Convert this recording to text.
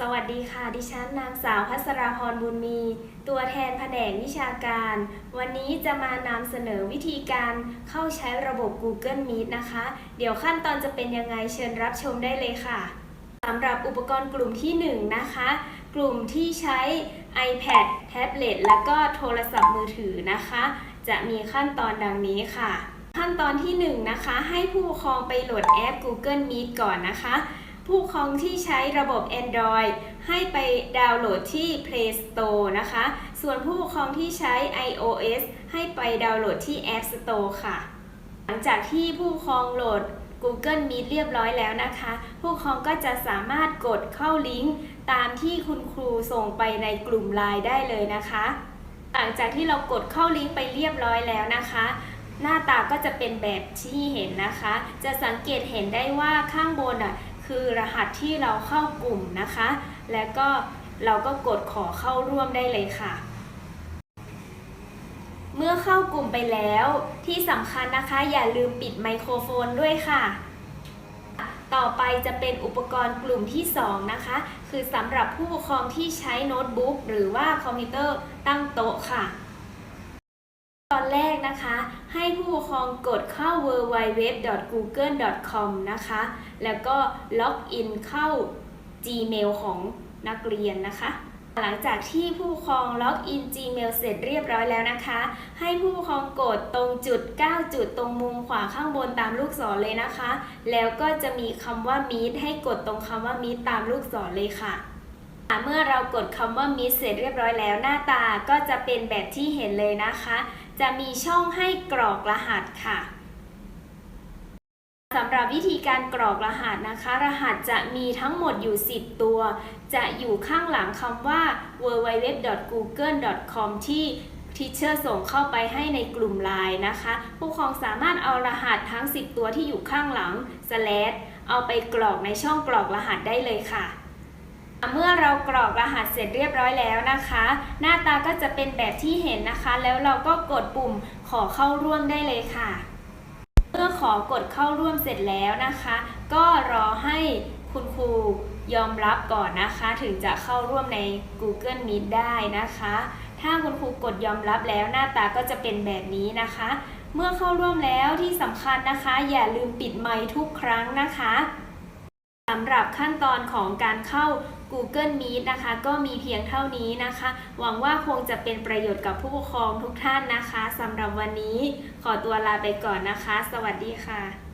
สวัสดีค่ะ ดิฉันนางสาวพัสราพรบุญมี ตัวแทนแผนกวิชาการ วันนี้จะมานำเสนอวิธีการเข้าใช้ระบบ Google Meet นะคะ เดี๋ยวขั้นตอนจะเป็นยังไงเชิญรับชมได้เลยค่ะสำหรับอุปกรณ์กลุ่มที่ 1 นะคะ กลุ่มที่ใช้ iPad แท็บเล็ตแล้วก็โทรศัพท์มือถือนะคะ จะมีขั้นตอนดังนี้ค่ะ ขั้นตอนที่ 1 นะคะ ให้ผู้ปกครองไปโหลดแอป Google Meet ก่อนนะคะ ผู้ครองที่ใช้ระบบ Android ให้ไปดาวน์โหลดที่ Play Store นะคะ ส่วนผู้ปกครองที่ใช้ iOS ให้ไปดาวน์โหลดที่ App Store ค่ะ หลังจากที่ผู้ปกครองโหลด Google Meet เรียบร้อยแล้วนะคะ ผู้ปกครองก็จะสามารถกดเข้าลิงก์ตามที่คุณครูส่งไปในกลุ่มไลน์ได้เลยนะคะ หลังจากที่เรากดเข้าลิงก์ไปเรียบร้อยแล้วนะคะหน้าตาก็จะเป็นแบบที่เห็นนะคะ จะสังเกตเห็นได้ว่าข้างบนอะ คือรหัสที่เราเข้ากลุ่มนะคะ แล้วก็เราก็กดขอเข้าร่วมได้เลยค่ะ เมื่อเข้ากลุ่มไปแล้วที่สำคัญนะคะ อย่าลืมปิดไมโครโฟนด้วยค่ะ ต่อไปจะเป็นอุปกรณ์กลุ่มที่ 2 นะคะ คือสำหรับผู้ปกครองที่ใช้โน้ตบุ๊กหรือว่าคอมพิวเตอร์ตั้งโต๊ะค่ะ นะคะ ให้ผู้ปกครองกดเข้า www.google.com นะคะ แล้วก็ล็อกอินเข้า Gmail ของนักเรียนนะคะ หลังจากที่ผู้ปกครองล็อกอิน Gmail เสร็จเรียบร้อยแล้วนะคะ ให้ผู้ปกครองกดตรงจุด 9 จุดตรงมุมขวาข้างบนตามลูกศรเลยนะคะ แล้วก็จะมีคำว่า Meet ให้กดตรงคำว่า Meet ตามลูกศรเลยค่ะเมื่อเรากดคำว่า Meet เสร็จเรียบร้อยแล้วหน้าตาก็จะเป็นแบบที่เห็นเลยนะคะ จะมีช่องให้กรอกรหัสค่ะสำหรับวิธีการกรอกรหัสนะคะ รหัสจะมีทั้งหมดอยู่ 10 ตัว จะอยู่ข้างหลังคำว่า www.google.com ที่ทีเชอร์ส่งเข้าไปให้ในกลุ่มไลน์นะคะ ผู้ปกครองสามารถเอารหัสทั้ง 10 ตัวที่อยู่ข้างหลัง slash เอาไปกรอกในช่องกรอกรหัสได้เลยค่ะ เมื่อเรากรอกรหัสเสร็จเรียบร้อยแล้วนะคะ หน้าตาก็จะเป็นแบบที่เห็นนะคะ แล้วเราก็กดปุ่มขอเข้าร่วมได้เลยค่ะ เมื่อขอกดเข้าร่วมเสร็จแล้วนะคะ ก็รอให้คุณครูยอมรับก่อนนะคะ ถึงจะเข้าร่วมใน Google Meet ได้นะคะ ถ้าคุณครูกดยอมรับแล้วหน้าตาก็จะเป็นแบบนี้นะคะ เมื่อเข้าร่วมแล้วที่สำคัญนะคะ อย่าลืมปิดไมค์ทุกครั้งนะคะ สำหรับขั้นตอนของการเข้า Google Meet นะคะ ก็มีเพียงเท่านี้นะคะ หวังว่าคงจะเป็นประโยชน์กับผู้ปกครองทุกท่านนะคะสำหรับวันนี้ขอตัวลาไปก่อนนะคะ สวัสดีค่ะ